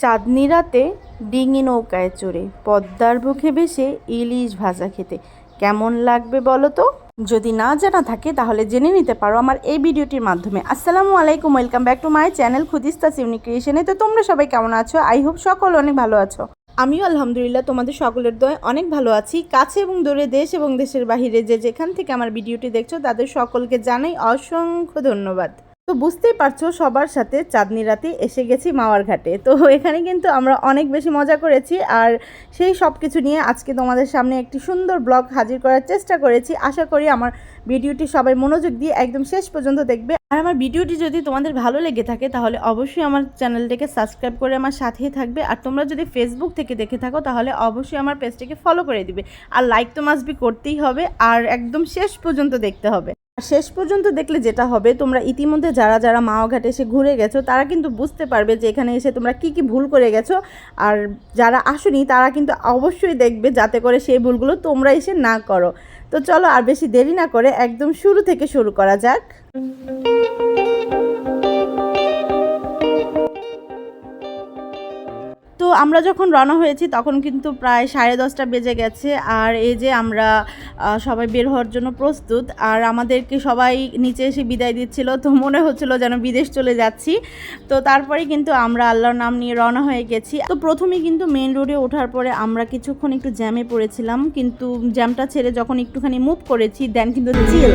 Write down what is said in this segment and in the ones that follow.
চাঁদনি রাতে ডিঙি নৌকায় চড়ে পদ্মার বুকে ভেসে ইলিশ ভাজা খেতে। কেমন লাগবে বলো তো? যদি না জানা থাকে, তাহলে জেনে নিতে পারো আমার এই ভিডিওটির মাধ্যমে। আসসালামু আলাইকুম, welcome back to my channel খুদিস্তাস unique ক্রিয়েশনে তো তোমরা সবাই কেমন আছো? আই হোপ সকল অনেক ভালো আছো। আমিও আলহামদুলিল্লাহ তোমাদের সকলের দয় অনেক ভালো আছি। কাছে এবং দূরে দেশ এবং দেশের বাহিরে যে যেখান থেকে আমার ভিডিওটি দেখছ, তাদের সকলকে জানাই অসংখ্য ধন্যবাদ। তো বুঝতেই পারছ, সবার সাথে চাঁদনি রাতে এসে গেছি মাওয়ার ঘাটে। তো এখানে কিন্তু আমরা অনেক বেশি মজা করেছি আর সেই সব কিছু নিয়ে আজকে তোমাদের সামনে একটি সুন্দর ব্লগ হাজির করার চেষ্টা করেছি। আশা করি আমার ভিডিওটি সবাই মনোযোগ দিয়ে একদম শেষ পর্যন্ত দেখবে। আর আমার ভিডিওটি যদি তোমাদের ভালো লেগে থাকে, তাহলে অবশ্যই আমার চ্যানেলটাকে সাবস্ক্রাইব করে আমার সাথেই থাকবে। আর তোমরা যদি ফেসবুক থেকে দেখে থাকো, তাহলে অবশ্যই আমার পেজটিকে ফলো করে দিবে। আর লাইক তো মাস্ট বি করতেই হবে, আর একদম শেষ পর্যন্ত দেখতে হবে। শেষ পর্যন্ত দেখলে যেটা হবে, তোমরা ইতিমধ্যে যারা যারা মাওঘাটে এসে ঘুরে গেছো, তারা কিন্তু বুঝতে পারবে যে এখানে এসে তোমরা কি কি ভুল করে গেছো। আর যারা আসুনি, তারা কিন্তু অবশ্যই দেখবে যাতে করে সেই ভুলগুলো তোমরা এসে না করো। তো চলো আর বেশি দেরি না করে একদম শুরু থেকে শুরু করা যাক। তো আমরা যখন রওনা হয়েছি, তখন কিন্তু প্রায় সাড়ে দশটা বেজে গেছে। আর এই যে আমরা সবাই বের হওয়ার জন্য প্রস্তুত। আর আমাদেরকে সবাই নিচে এসে বিদায় দিচ্ছিল। তো মনে হচ্ছিল যেন বিদেশ চলে যাচ্ছি। তো তারপরে কিন্তু আমরা আল্লাহর নাম নিয়ে রওনা হয়ে গেছি। তো প্রথমে কিন্তু মেন রোডে ওঠার পরে আমরা কিছুক্ষণ একটু জ্যামে পড়েছিলাম। কিন্তু জ্যামটা ছেড়ে যখন একটুখানি মুভ করেছি দেন কিন্তু চিল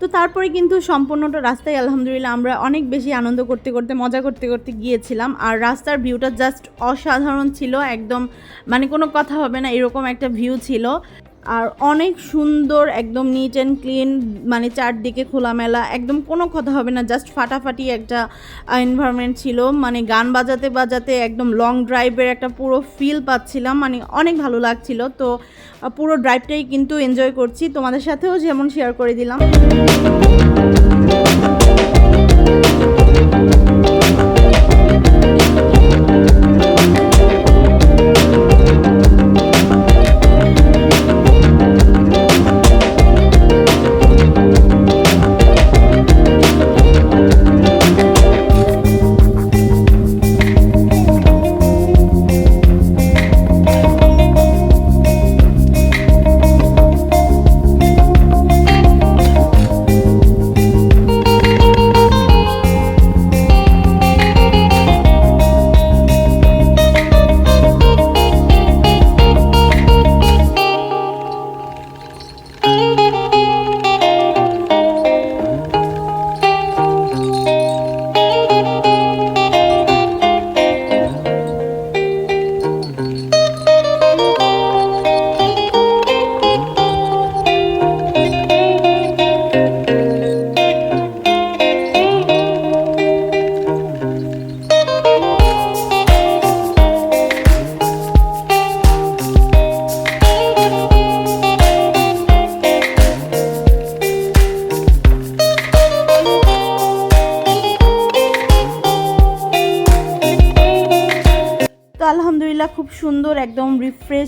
তো তারপরে কিন্তু সম্পূর্ণটা রাস্তায় আলহামদুলিল্লাহ আমরা অনেক বেশি আনন্দ করতে করতে, মজা করতে করতে গিয়েছিলাম। আর রাস্তার ভিউটা জাস্ট অসাধারণ ছিল, একদম মানে কোনো কথা হবে না, এরকম একটা ভিউ ছিল। আর অনেক সুন্দর, একদম নিট অ্যান্ড ক্লিন মানে চারদিকে খোলামেলা, একদম কোনো কথা হবে না জাস্ট ফাটাফাটি একটা এনভায়রনমেন্ট ছিল। মানে গান বাজাতে বাজাতে একদম লং ড্রাইভের একটা পুরো ফিল পাচ্ছিলাম। মানে অনেক ভালো লাগছিল। তো পুরো ড্রাইভটাই কিন্তু এনজয় করছি। তোমাদের সাথেও যেমন শেয়ার করে দিলাম।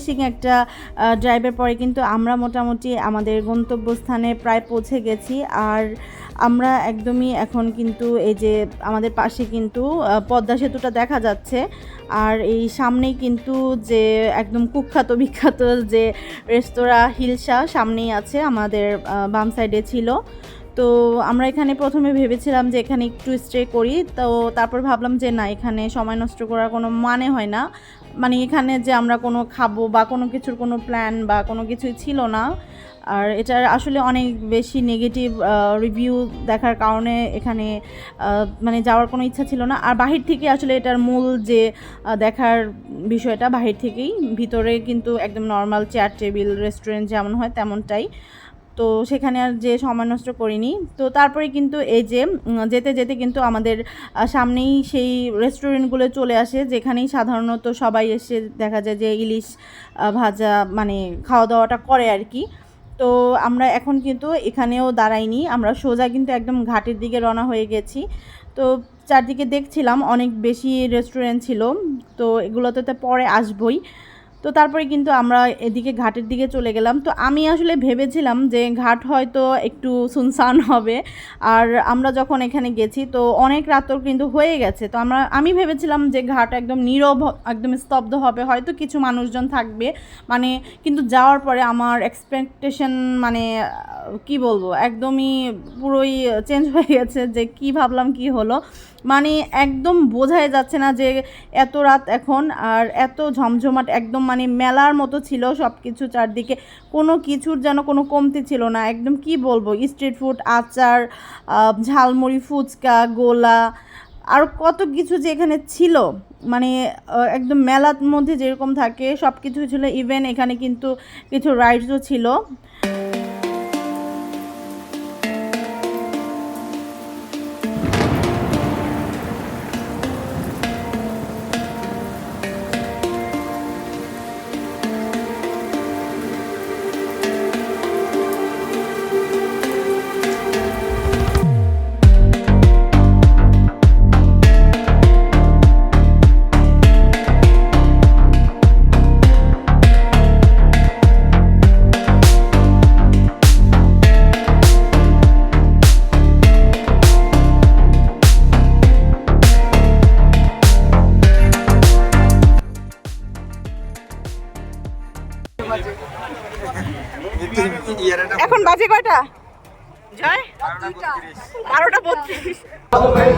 রিফ্রেশিং একটা ড্রাইভের পরে কিন্তু আমরা মোটামুটি আমাদের গন্তব্যস্থানে প্রায় পৌঁছে গেছি। আর আমরা একদমই এখন কিন্তু এই যে আমাদের পাশে কিন্তু পদ্মা সেতুটা দেখা যাচ্ছে। আর এই সামনেই কিন্তু যে একদম কুখ্যাত বিখ্যাত যে রেস্তোরাঁ হিলসা সামনেই আছে আমাদের বাম সাইডে ছিল। তো আমরা এখানে প্রথমে ভেবেছিলাম যে এখানে একটু স্টে করি। তো তারপর ভাবলাম যে না, এখানে সময় নষ্ট করার কোনো মানে হয় না। মানে এখানে যে আমরা কোনো খাব বা কোনো কিছুর কোনো প্ল্যান বা কোনো কিছুই ছিল না। আর এটার আসলে অনেক বেশি নেগেটিভ রিভিউ দেখার কারণে এখানে মানে যাওয়ার কোনো ইচ্ছা ছিল না। আর বাহির থেকে আসলে এটার মূল যে দেখার বিষয়টা বাহির থেকেই, ভিতরে কিন্তু একদম নর্মাল চেয়ার টেবিল রেস্টুরেন্ট যেমন হয় তেমনটাই। তো সেখানে আর যে সময় নষ্ট করিনি। তো তারপরে কিন্তু এই যে যেতে যেতে কিন্তু আমাদের সামনেই সেই রেস্টুরেন্টগুলো চলে আসে, যেখানেই সাধারণত সবাই এসে দেখা যায় যে ইলিশ ভাজা মানে খাওয়া দাওয়াটা করে আর কি। তো আমরা এখন কিন্তু এখানেও দাঁড়াইনি। আমরা সোজা কিন্তু একদম ঘাটের দিকে রওনা হয়ে গেছি। তো চারদিকে দেখছিলাম অনেক বেশি রেস্টুরেন্ট ছিল। তো এগুলোতে তো পরে আসবই। তো তারপরে কিন্তু আমরা এদিকে ঘাটের দিকে চলে গেলাম। তো আমি আসলে ভেবেছিলাম যে ঘাট হয়তো একটু সুনসান হবে। আর আমরা যখন এখানে গেছি, তো অনেক রাতও কিন্তু হয়ে গেছে। তো আমরা, আমি ভেবেছিলাম যে ঘাট একদম নীরব, একদম স্তব্ধ হবে। হয়তো কিছু মানুষজন থাকবে। মানে কিন্তু যাওয়ার পরে আমার এক্সপেকটেশন মানে কি বলব, একদমই পুরোই চেঞ্জ হয়ে গেছে যে কি ভাবলাম, কি হলো। মানে একদম বোঝাই যাচ্ছে না যে এত রাত এখন আর এত ঝমঝমাট একদম মানে মেলার মতো ছিল সব কিছু চারদিকে। কোনো কিছুর যেন কোনো কমতি ছিল না। একদম কি বলব? স্ট্রিট ফুড আচার ঝালমুড়ি, ফুচকা, গোলা, আর কত কিছু যে এখানে ছিল। মানে একদম মেলার মধ্যে যেরকম থাকে সব কিছু ছিল। ইভেন এখানে কিন্তু কিছু রাইডসও ছিল।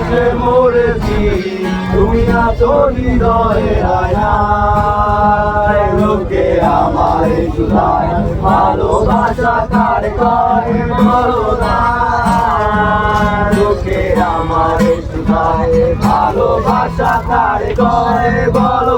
বেঁচে মরেছি, তুমি আছো হৃদয়ে আয়ায় লোকে আমার জুলাই ভালোবাসা কার করে বলো না লোকে আমার জুলাই ভালোবাসা কার করে বলো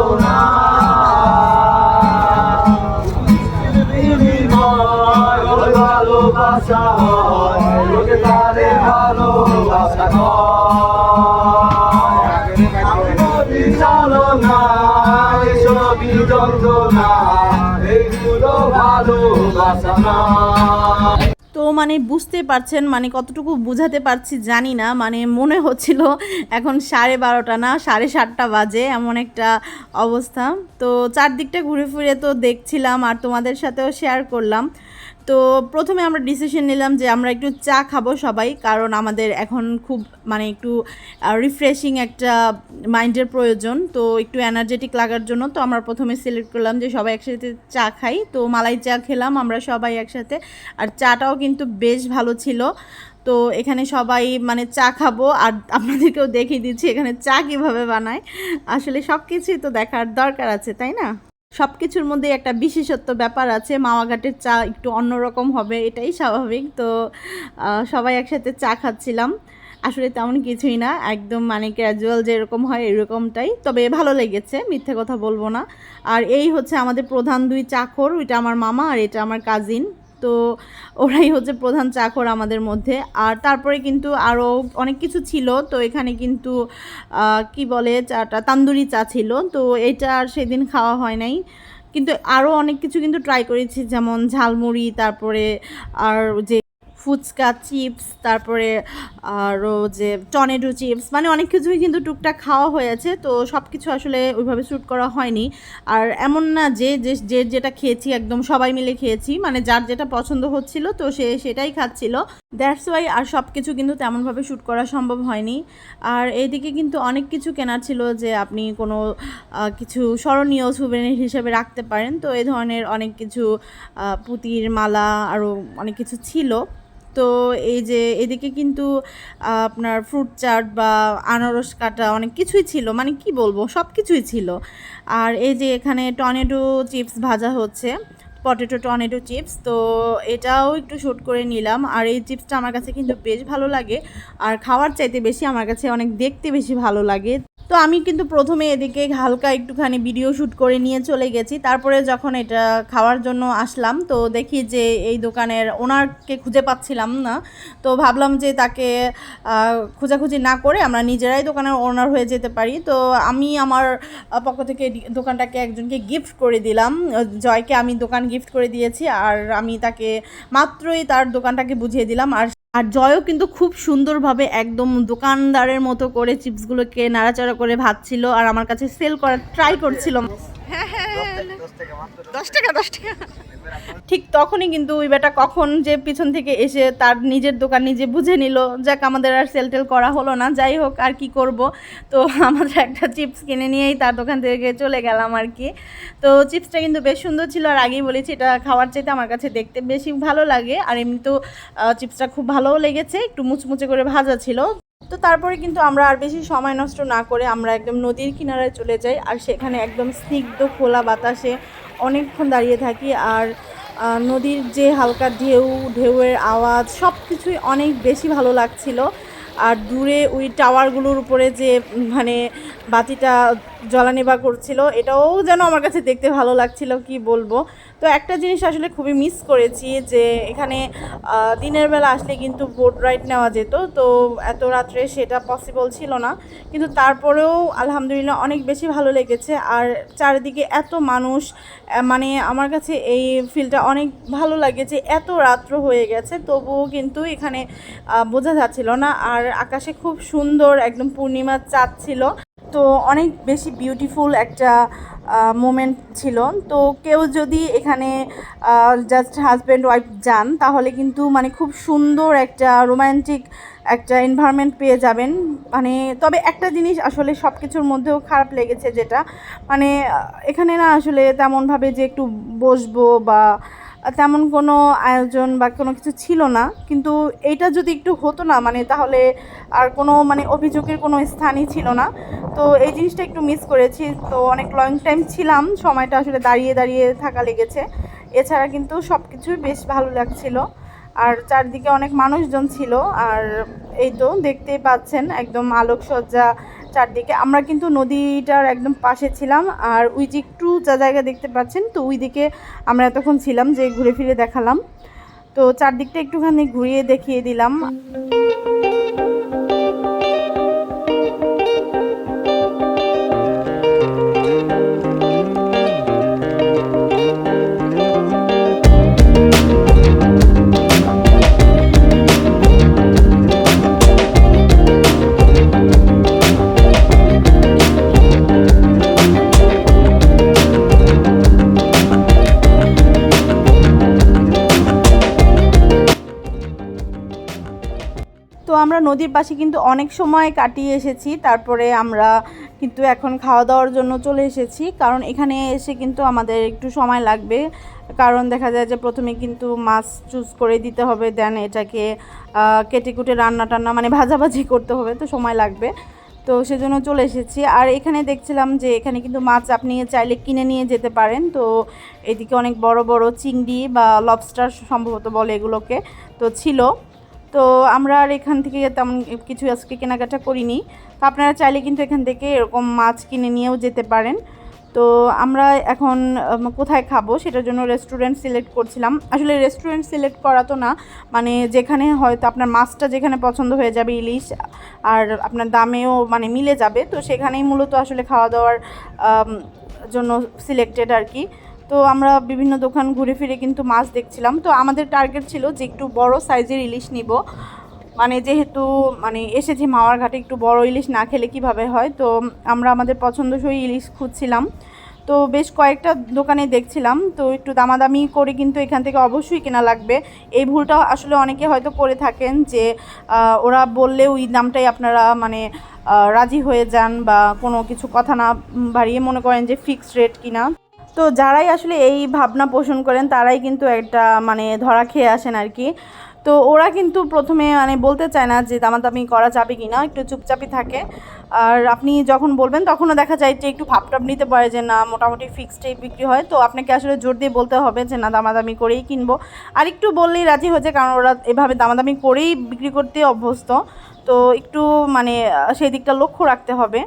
তো মানে বুঝতে পারছেন মানে কতটুকু বুঝাতে পারছি জানি না মানে মনে হচ্ছিল এখন সাড়ে বারোটা না, সাড়ে সাতটা বাজে, এমন একটা অবস্থা। তো চারদিকটা ঘুরে ফিরে তো দেখছিলাম আর তোমাদের সাথেও শেয়ার করলাম। তো প্রথমে আমরা ডিসিশন নিলাম যে আমরা একটু চা খাব সবাই, কারণ আমাদের এখন খুব মানে একটু রিফ্রেশিং একটা মাইন্ডের প্রয়োজন। তো একটু এনার্জেটিক লাগার জন্য তো আমরা প্রথমে সিলেক্ট করলাম যে সবাই একসাথে চা খাই। তো মালাই চা খেলাম আমরা সবাই একসাথে। আর চাটাও কিন্তু বেশ ভালো ছিল। তো এখানে সবাই মানে চা খাব আর আপনাদেরকেও দেখিয়ে দিচ্ছি এখানে চা কীভাবে বানায়। আসলে সব কিছুই তো দেখার দরকার আছে, তাই না? সব কিছুর মধ্যে একটা বিশেষত্ব ব্যাপার আছে, মামাঘাটের চা একটু অন্যরকম হবে, এটাই স্বাভাবিক। তো সবাই একসাথে চা খাচ্ছিলাম। আসলে তেমন কিছুই না, একদম মানে ক্যাজুয়াল যেরকম হয় এরকমটাই। তবে ভালো লেগেছে, মিথ্যে কথা বলব না। আর এই হচ্ছে আমাদের প্রধান দুই চাকর, ওইটা আমার মামা আর এটা আমার কাজিন তো ওরাই হচ্ছে প্রধান চাকর আমাদের মধ্যে। আর তারপরে কিন্তু আরও অনেক কিছু ছিল, তো এখানে কিন্তু কি বলে চাটা, তান্দুরি চা ছিল। তো এটা আর সেদিন খাওয়া হয় নাই। কিন্তু আরও অনেক কিছু কিন্তু ট্রাই করেছি, যেমন ঝালমুড়ি, তারপরে আর যে ফুচকা, চিপস, তারপরে আরও যে টনেটো চিপস মানে অনেক কিছুই কিন্তু টুকটাক খাওয়া হয়েছে। তো সব কিছু আসলে ওইভাবে শ্যুট করা হয়নি। আর এমন না যে যে যেটা খেয়েছি, একদম সবাই মিলে খেয়েছি মানে যার যেটা পছন্দ হচ্ছিল, তো সে সেটাই খাচ্ছিল। দ্যাটস ওয়াই আর সব কিছু কিন্তু তেমনভাবে শ্যুট করা সম্ভব হয়নি। আর এইদিকে কিন্তু অনেক কিছু কেনার ছিল যে, আপনি কোনো কিছু স্মরণীয় সুবেনির হিসেবে রাখতে পারেন। তো এই ধরনের অনেক কিছু পুঁতির মালা আরও অনেক কিছু ছিল। তো এই যে এদিকে কিন্তু আপনার ফ্রুট চাট বা আনারস কাটা অনেক কিছুই ছিল মানে কি বলব সব কিছুই ছিল। আর এই যে এখানে টমেটো চিপস ভাজা হচ্ছে পটেটো টমেটো চিপস তো এটাও একটু শ্যুট করে নিলাম। আর এই চিপসটা আমার কাছে কিন্তু বেশ ভালো লাগে, আর খাওয়ার চাইতে বেশি আমার কাছে অনেক দেখতে বেশি ভালো লাগে। তো আমি কিন্তু প্রথমে এদিকে হালকা একটুখানি ভিডিও শ্যুট করে নিয়ে চলে গেছি। তারপরে যখন এটা খাওয়ার জন্য আসলাম, তো দেখি যে এই দোকানের ওনারকে খুঁজে পাচ্ছিলাম না। তো ভাবলাম যে তাকে খোঁজাখুঁজি না করে আমরা নিজেরাই দোকানের ওনার হয়ে যেতে পারি। তো আমি আমার পক্ষ থেকে দোকানটাকে একজনকে গিফট করে দিলাম। জয়কে আমি দোকান গিফট করে দিয়েছি, আর আমি তাকে মাত্রই তার দোকানটাকে বুঝিয়ে দিলাম। আর আর জয়ও কিন্তু খুব সুন্দরভাবে একদম দোকানদারের মতো করে চিপসগুলোকে নাড়াচাড়া করে ভাবছিল আর আমার কাছে সেল করার ট্রাই করছিল। হ্যাঁ হ্যাঁ। হ্যাঁ দশ টাকা দশ টাকা। ঠিক তখনই কিন্তু ওই বেটা কখন যে পিছন থেকে এসে তার নিজের দোকান নিজে বুঝে নিল, যাক আমাদের আর সেল টেল করা হলো না, যাই হোক আর কি করব। তো আমাদের একটা চিপস কিনে নিয়েই তার দোকান থেকে চলে গেলাম আর কি। তো চিপসটা কিন্তু বেশ সুন্দর ছিল আর আগেই বলেছি, এটা খাওয়ার চাইতে আমার কাছে দেখতে বেশি ভালো লাগে। আর এমনি তো চিপসটা খুব ভালোও লেগেছে, একটু মুচমুচে করে ভাজা ছিল। তো তারপরে কিন্তু আমরা আর বেশি সময় নষ্ট না করে আমরা একদম নদীর কিনারায় চলে যাই, আর সেখানে একদম স্নিগ্ধ খোলা বাতাসে অনেকক্ষণ দাঁড়িয়ে থাকি আর নদীর যে হালকা ঢেউ, ঢেউয়ের আওয়াজ সব কিছুই অনেক বেশি ভালো লাগছিল। আর দূরে ওই টাওয়ারগুলোর উপরে যে মানে বাতিটা জ্বলানিবা করছিল, এটাও যেন আমার কাছে দেখতে ভালো লাগছিল, কি বলব? তো একটা জিনিস আসলে খুবই মিস করেছি যে এখানে দিনের বেলা আসলে কিন্তু বোট রাইড নেওয়া যেত, তো এত রাত্রে সেটা পসিবল ছিল না। কিন্তু তারপরেও আলহামদুলিল্লাহ অনেক বেশি ভালো লেগেছে, আর চারিদিকে এত মানুষ মানে আমার কাছে এই ফিলটা অনেক ভালো লাগে যে এত রাত্র হয়ে গেছে, তবুও কিন্তু এখানে বোঝা যাচ্ছিল না। আর আকাশে খুব সুন্দর একদম পূর্ণিমার চাঁদ ছিল তো অনেক বেশি বিউটিফুল একটা মোমেন্ট ছিল। তো কেউ যদি এখানে জাস্ট হাজব্যান্ড ওয়াইফ যান, তাহলে কিন্তু মানে খুব সুন্দর একটা রোমান্টিক একটা এনভায়রনমেন্ট পেয়ে যাবেন। মানে তবে একটা জিনিস আসলে সব কিছুর মধ্যেও খারাপ লেগেছে যেটা মানে এখানে না আসলে তেমনভাবে যে একটু বসবো বা তেমন কোনো আয়োজন বা কোনো কিছু ছিল না। কিন্তু এইটা যদি একটু হতো না মানে তাহলে আর কোনো মানে অভিযোগের কোনো স্থানই ছিল না। তো এই জিনিসটা একটু মিস করেছি। তো অনেক লং টাইম ছিলাম, সময়টা আসলে দাঁড়িয়ে দাঁড়িয়ে থাকা লেগেছে। এছাড়া কিন্তু সব কিছুই বেশ ভালো লাগছিল। আর চারদিকে অনেক মানুষজন ছিল। আর এই তো দেখতেই পাচ্ছেন, একদম আলোকসজ্জা চারদিকে। আমরা কিন্তু নদীটার একদম পাশে ছিলাম, আর ওই যে একটু যা জায়গা দেখতে পাচ্ছেন, তো ওই দিকে আমরা এতক্ষণ ছিলাম যে ঘুরে ফিরে দেখালাম। তো চারদিকটা একটুখানি ঘুরিয়ে দেখিয়ে দিলাম। নদীর পাশে কিন্তু অনেক সময় কাটিয়ে এসেছি। তারপরে আমরা কিন্তু এখন খাওয়া দাওয়ার জন্য চলে এসেছি। কারণ এখানে এসে কিন্তু আমাদের একটু সময় লাগবে। কারণ দেখা যায় যে প্রথমে কিন্তু মাছ চুজ করে দিতে হবে দেন এটাকে কেটে কুটে রান্না টান্না মানে ভাজাভাজি করতে হবে, তো সময় লাগবে। তো সেজন্য চলে এসেছি। আর এখানে দেখছিলাম যে এখানে কিন্তু মাছ আপনি চাইলে কিনে নিয়ে যেতে পারেন। তো এদিকে অনেক বড় বড় চিংড়ি বা লবস্টার সম্ভবত বলে এগুলোকে, তো ছিল। তো আমরা আর এখান থেকে তেমন কিছু আজকে কেনাকাটা করিনি। তো আপনারা চাইলে কিন্তু এখান থেকে এরকম মাছ কিনে নিয়েও যেতে পারেন। তো আমরা এখন কোথায় খাব সেটার জন্য রেস্টুরেন্ট সিলেক্ট করছিলাম। আসলে রেস্টুরেন্ট সিলেক্ট করা তো না মানে যেখানে হয়তো আপনার মাছটা যেখানে পছন্দ হয়ে যাবে ইলিশ, আর আপনার দামেও মানে মিলে যাবে। তো সেখানেই মূলত আসলে খাওয়া দাওয়ার জন্য সিলেক্টেড আর কি। তো আমরা বিভিন্ন দোকান ঘুরে ফিরে কিন্তু মাছ দেখছিলাম। তো আমাদের টার্গেট ছিল যে একটু বড় সাইজের ইলিশ নিব। মানে যেহেতু মানে এসেছি মাওয়ার ঘাটে একটু বড় ইলিশ না খেলে কীভাবে হয়, তো আমরা আমাদের পছন্দসই ইলিশ খুঁজছিলাম। তো বেশ কয়েকটা দোকানে দেখছিলাম। তো একটু দামাদামি করে কিন্তু এখান থেকে অবশ্যই কেনা লাগবে। এই ভুলটা আসলে অনেকে হয়তো করে থাকেন যে ওরা বললে ওই দামটাই আপনারা মানে রাজি হয়ে যান বা কোনো কিছু কথা না বাড়িয়ে মনে করেন যে ফিক্সড রেট কিনা। তো যারাই আসলে এই ভাবনা পোষণ করেন, তারাই কিন্তু একটা মানে ধরা খেয়ে আসেন আর কি। তো ওরা কিন্তু প্রথমে মানে বলতে চায় না যে দামাদামি করা যাবে কি না? একটু চুপচাপই থাকে। আর আপনি যখন বলবেন, তখনও দেখা যায় যে, একটু ভাবটাপ নিতে পারে যে, না, মোটামুটি ফিক্সডেই বিক্রি হয়। তো আপনাকে আসলে জোর দিয়ে বলতে হবে যে, না, দামাদামি করেই কিনবো। আর একটু বললেই রাজি হয়েছে কারণ ওরা এভাবে দামাদামি করেই বিক্রি করতে অভ্যস্ত। তো একটু মানে সেই দিকটা লক্ষ্য রাখতে হবে।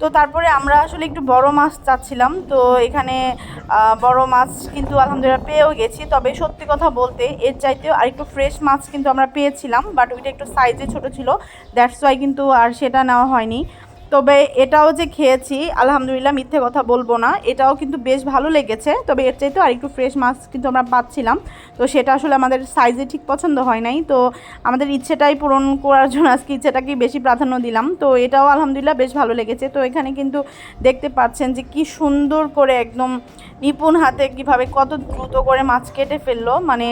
তো তারপরে আমরা আসলে একটু বড় মাছ চাচ্ছিলাম। তো এখানে বড় মাছ কিন্তু আলহামদুলিল্লাহ পেয়েও গেছি। তবে সত্যি কথা বলতে এর চাইতেও আর একটু ফ্রেশ মাছ কিন্তু আমরা পেয়েছিলাম বাট ওইটা একটু সাইজে ছোট ছিল। দ্যাটস ওয়াই কিন্তু আর সেটা নেওয়া হয়নি। তবে এটাও যে খেয়েছি, আলহামদুলিল্লাহ মিথ্যে কথা বলব না। এটাও কিন্তু বেশ ভালো লেগেছে, তবে এর চাইতেও আরেকটু ফ্রেশ মাছ কিন্তু আমরা পাচ্ছিলাম। তো সেটা আসলে আমাদের সাইজে ঠিক পছন্দ হয় নাই। তো আমাদের ইচ্ছেটাই পূরণ করার জন্য আজকে ইচ্ছেটাকেই বেশি প্রাধান্য দিলাম। তো এটাও আলহামদুলিল্লাহ বেশ ভালো লেগেছে। তো এখানে কিন্তু দেখতে পাচ্ছেন যে কি সুন্দর করে একদম নিপুণ হাতে কীভাবে কত দ্রুত করে মাছ কেটে ফেলল। মানে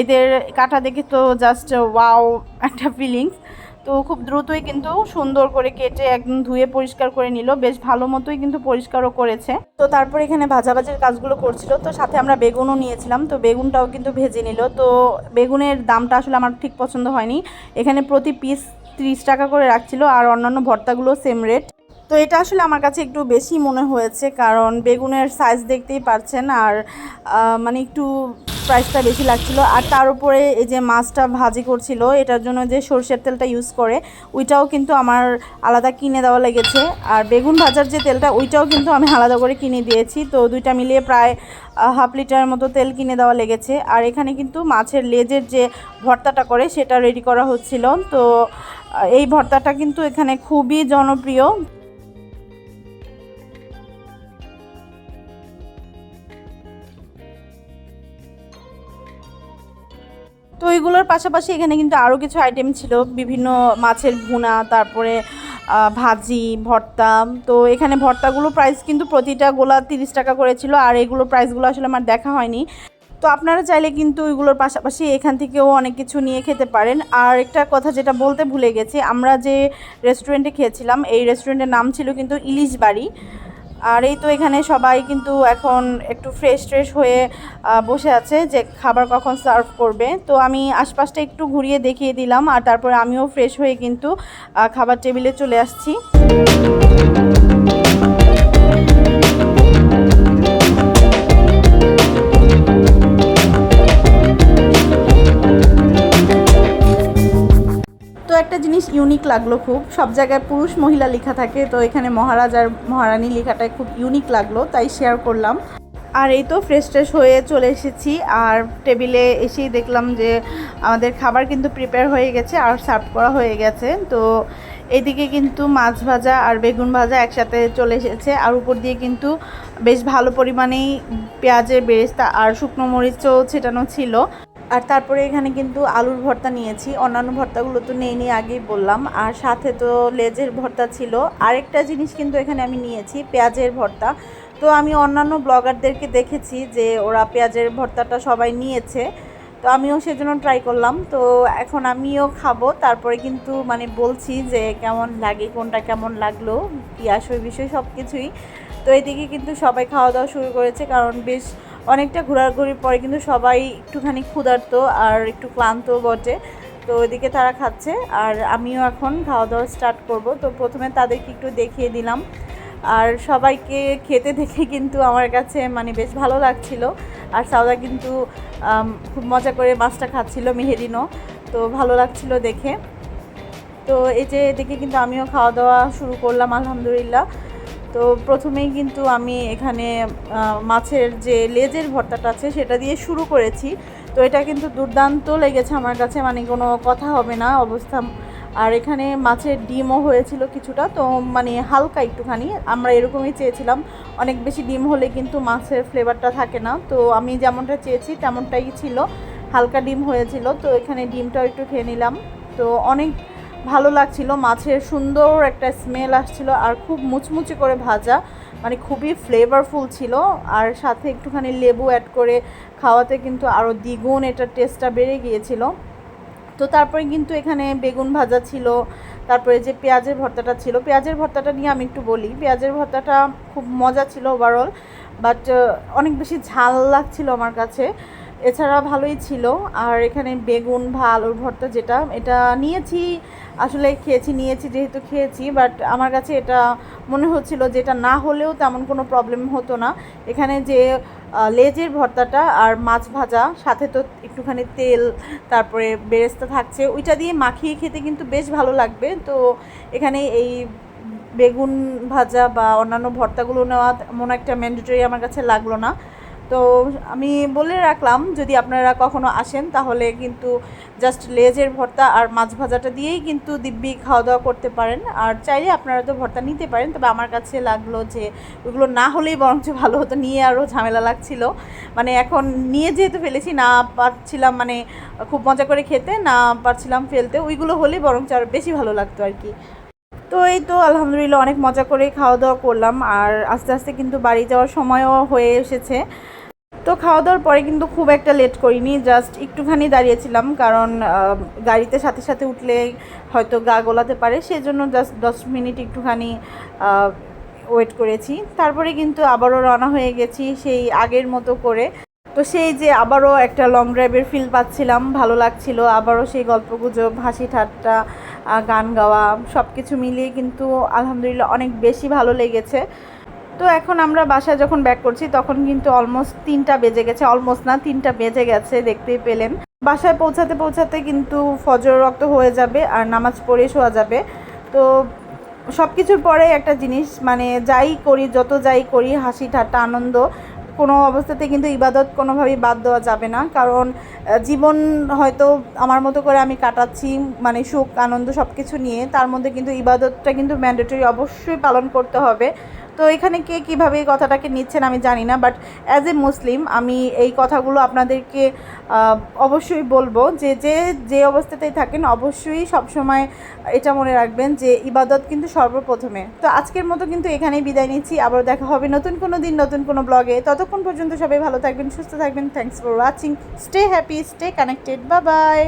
এদের কাটা দেখে তো জাস্ট ওয়াও একটা ফিলিংস তো খুব দ্রুতই কিন্তু সুন্দর করে কেটে একদম ধুয়ে পরিষ্কার করে নিল। বেশ ভালো মতোই কিন্তু পরিষ্কারও করেছে। তো তারপর এখানে ভাজাভাজির কাজগুলো করছিল। তো সাথে আমরা বেগুনও নিয়েছিলাম। তো বেগুনটাও কিন্তু ভেজে নিল। তো বেগুনের দামটা আসলে আমার ঠিক পছন্দ হয়নি। এখানে প্রতি পিস ত্রিশ টাকা করে রাখছিল আর অন্যান্য ভর্তাগুলো সেম রেট তো এটা আসলে আমার কাছে একটু বেশি মনে হয়েছে কারণ বেগুনের সাইজ দেখতেই পারছেন আর মানে একটু প্রাইসটা বেশি লাগছিল। আর তার উপরে এই যে মাছটা ভাজি করছিল, এটার জন্য যে সরষের তেলটা ইউজ করে, ওইটাও কিন্তু আমার আলাদা কিনে দেওয়া লেগেছে। আর বেগুন ভাজার যে তেলটা, ওইটাও কিন্তু আমি আলাদা করে কিনে দিয়েছি। তো দুইটা মিলিয়ে প্রায় হাফ লিটারের মতো তেল কিনে দেওয়া লেগেছে। আর এখানে কিন্তু মাছের লেজের যে ভর্তাটা করে, সেটা রেডি করা হচ্ছিল। তো এই ভর্তাটা কিন্তু এখানে খুবই জনপ্রিয়। তো এইগুলোর পাশাপাশি এখানে কিন্তু আরও কিছু আইটেম ছিল। বিভিন্ন মাছের ভুনা, তারপরে ভাজি, ভর্তা। তো এখানে ভর্তাগুলো প্রাইস কিন্তু প্রতিটা গোলা তিরিশ টাকা করেছিল আর এগুলো প্রাইসগুলো আসলে আমার দেখা হয়নি। তো আপনারা চাইলে কিন্তু এগুলোর পাশাপাশি এখান থেকেও অনেক কিছু নিয়ে খেতে পারেন। আর একটা কথা যেটা বলতে ভুলে গেছি, আমরা যে রেস্টুরেন্টে খেয়েছিলাম, এই রেস্টুরেন্টের নাম ছিল কিন্তু ইলিশ বাড়ি। আর এই তো এখানে সবাই কিন্তু এখন একটু ফ্রেশ ট্রেশ হয়ে বসে আছে যে খাবার কখন সার্ভ করবে। তো আমি আশপাশটা একটু ঘুরিয়ে দেখিয়ে দিলাম আর তারপরে আমিও ফ্রেশ হয়ে কিন্তু খাবার টেবিলে চলে আসছি। লাগল খুব। সব জায়গায় পুরুষ, মহিলা লেখা থাকে, তো এখানে মহারাজ আর মহারানী লেখাটা খুব ইউনিক লাগল, তাই শেয়ার করলাম। আর এই তো ফ্রেশ ট্রেশ হয়ে চলে এসেছি, আর টেবিলে এসেই দেখলাম যে আমাদের খাবার কিন্তু প্রিপেয়ার হয়ে গেছে, আর সার্ভ করা হয়ে গেছে। তো এদিকে কিন্তু মাছ ভাজা আর বেগুন ভাজা একসাথে চলে এসেছে, আর উপর দিয়ে কিন্তু বেশ ভালো পরিমাণেই পেঁয়াজের বেরেস্তা আর শুকনো মরিচও ছেটানো ছিল। আর তারপরে এখানে কিন্তু আলুর ভর্তা নিয়েছি। অন্যান্য ভর্তাগুলো তো নেই নিয়ে আগেই বললাম। আর সাথে তো লেজের ভর্তা ছিল। আরেকটা জিনিস কিন্তু এখানে আমি নিয়েছি, পেঁয়াজের ভর্তা। তো আমি অন্যান্য ব্লগারদেরকে দেখেছি যে ওরা পেঁয়াজের ভর্তাটা সবাই নিয়েছে। তো আমিও সেজন্য ট্রাই করলাম। তো এখন আমিও খাব। তারপরে কিন্তু মানে বলছি যে কেমন লাগে, কোনটা কেমন লাগল কী আসবে বিষয় সব কিছুই তো এদিকে কিন্তু সবাই খাওয়া দাওয়া শুরু করেছে। কারণ বেশ অনেকটা ঘোরাঘুরির পরে কিন্তু সবাই একটুখানি ক্ষুধার্ত আর একটু ক্লান্ত বটে। তো ওইদিকে তারা খাচ্ছে আর আমিও এখন খাওয়া দাওয়া স্টার্ট করব। তো প্রথমে তাদেরকে একটু দেখিয়ে দিলাম। আর সবাইকে খেতে দেখে কিন্তু আমার কাছে মানে বেশ ভালো লাগছিল। আর সাউদা কিন্তু খুব মজা করে মাছটা খাচ্ছিল মেহেরিনও তো ভালো লাগছিল দেখে। তো এই যে এদিকে কিন্তু আমিও খাওয়া দাওয়া শুরু করলাম, আলহামদুলিল্লাহ। তো প্রথমেই কিন্তু আমি এখানে মাছের যে লেজের ভর্তাটা আছে সেটা দিয়ে শুরু করেছি। তো এটা কিন্তু দুর্দান্ত লেগেছে আমার কাছে মানে কোনো কথা হবে না অবস্থা। আর এখানে মাছের ডিমও হয়েছিল কিছুটা, তো মানে হালকা একটুখানি। আমরা এরকমই চেয়েছিলাম, অনেক বেশি ডিম হলে কিন্তু মাছের ফ্লেভারটা থাকে না। তো আমি যেমনটা চেয়েছি তেমনটাই ছিল, হালকা ডিম হয়েছিল। তো এখানে ডিমটাও একটু খেয়ে নিলাম। তো অনেক ভালো লাগছিল, মাছের সুন্দর একটা স্মেল আসছিল আর খুব মুচমুচে করে ভাজা মানে খুবই ফ্লেভারফুল ছিল আর সাথে একটুখানি লেবু অ্যাড করে খাওয়াতে কিন্তু আরও দ্বিগুণ এটার টেস্টটা বেড়ে গিয়েছিল। তো তারপরে কিন্তু এখানে বেগুন ভাজা ছিল, তারপরে যে পেঁয়াজের ভর্তাটা ছিল, পেঁয়াজের ভর্তাটা নিয়ে আমি একটু বলি, পেঁয়াজের ভর্তাটা খুব মজা ছিল ওভারঅল বাট অনেক বেশি ঝাল লাগছিল আমার কাছে। এছাড়া ভালোই ছিল। আর এখানে বেগুন ভা আলুর ভর্তা যেটা, এটা নিয়েছি, আসলে খেয়েছি, নিয়েছি যেহেতু খেয়েছি বাট আমার কাছে এটা মনে হচ্ছিল যে এটা না হলেও তেমন কোনো প্রবলেম হতো না। এখানে যে লেজের ভর্তাটা আর মাছ ভাজা, সাথে তো একটুখানি তেল, তারপরে বেরেস্তা থাকছে, ওইটা দিয়ে মাখিয়ে খেতে কিন্তু বেশ ভালো লাগবে। তো এখানে এই বেগুন ভাজা বা অন্যান্য ভর্তাগুলো নেওয়া মনে একটা ম্যান্ডেটরি আমার কাছে লাগল না। তো আমি বলে রাখলাম, যদি আপনারা কখনো আসেন, তাহলে কিন্তু জাস্ট লেজের ভর্তা আর মাছ ভাজাটা দিয়েই কিন্তু দিব্যি খাওয়া দাওয়া করতে পারেন। আর চাইলে আপনারা তো ভর্তা নিতে পারেন, তবে আমার কাছে লাগল যে ওগুলো না হলেই বরঞ্চ ভালো হতো, নিয়ে আরও ঝামেলা লাগছিল। মানে এখন নিয়ে যেহেতু ফেলেছি, না পারছিলাম মানে খুব মজা করে খেতে, না পারছিলাম ফেলতে, ওইগুলো হলেই বরঞ্চ আরও বেশি ভালো লাগতো আর কি। তো এই তো আলহামদুলিল্লাহ অনেক মজা করে খাওয়া দাওয়া করলাম আর আস্তে আস্তে কিন্তু বাড়ি যাওয়ার সময়ও হয়ে এসেছে। তো খাওয়া দাওয়ার পরে কিন্তু খুব একটা লেট করিনি জাস্ট একটুখানি দাঁড়িয়েছিলাম কারণ গাড়িতে সাথে সাথে উঠলে হয়তো গা গোলাতে পারে, সেজন্য জাস্ট দশ মিনিট একটুখানি ওয়েট করেছি। তারপরে কিন্তু আবারও রওনা হয়ে গেছি সেই আগের মতো করে। তো সেই যে আবারও একটা লং ড্রাইভের ফিল পাচ্ছিলাম, ভালো লাগছিল, আবারও সেই গল্পগুজব হাসি ঠাট্টা গান গাওয়া সব কিছু মিলিয়ে কিন্তু আলহামদুলিল্লাহ অনেক বেশি ভালো লেগেছে। তো এখন আমরা বাসায় যখন ব্যাক করছি, তখন কিন্তু অলমোস্ট তিনটা বেজে গেছে অলমোস্ট না, তিনটা বেজে গেছে, দেখতেই পেলেন। বাসায় পৌঁছাতে পৌঁছাতে কিন্তু ফজর রক্ত হয়ে যাবে আর নামাজ পড়ে শোয়া যাবে। তো সব কিছুর পরে একটা জিনিস মানে যাই করি, যত যাই করি, হাসি, ঠাট্টা, আনন্দ কোনো অবস্থাতে কিন্তু ইবাদত কোনোভাবেই বাদ দেওয়া যাবে না। কারণ জীবন হয়তো আমার মতো করে আমি কাটাচ্ছি মানে সুখ, আনন্দ সব কিছু নিয়ে, তার মধ্যে কিন্তু ইবাদতটা কিন্তু ম্যান্ডেটরি অবশ্যই পালন করতে হবে। তো এখানে কে কীভাবে এই কথাটাকে নিচ্ছেন আমি জানি না বাট অ্যাজ এ মুসলিম আমি এই কথাগুলো আপনাদেরকে অবশ্যই বলব যে যে যে অবস্থাতেই থাকেন অবশ্যই সবসময় এটা মনে রাখবেন যে ইবাদত কিন্তু সর্বপ্রথমে। তো আজকের মতো কিন্তু এখানেই বিদায় নিচ্ছি আবার দেখা হবে নতুন কোনো দিন, নতুন কোনো ব্লগে। ততক্ষণ পর্যন্ত সবাই ভালো থাকবেন, সুস্থ থাকবেন thanks for watching stay happy stay connected বা বাই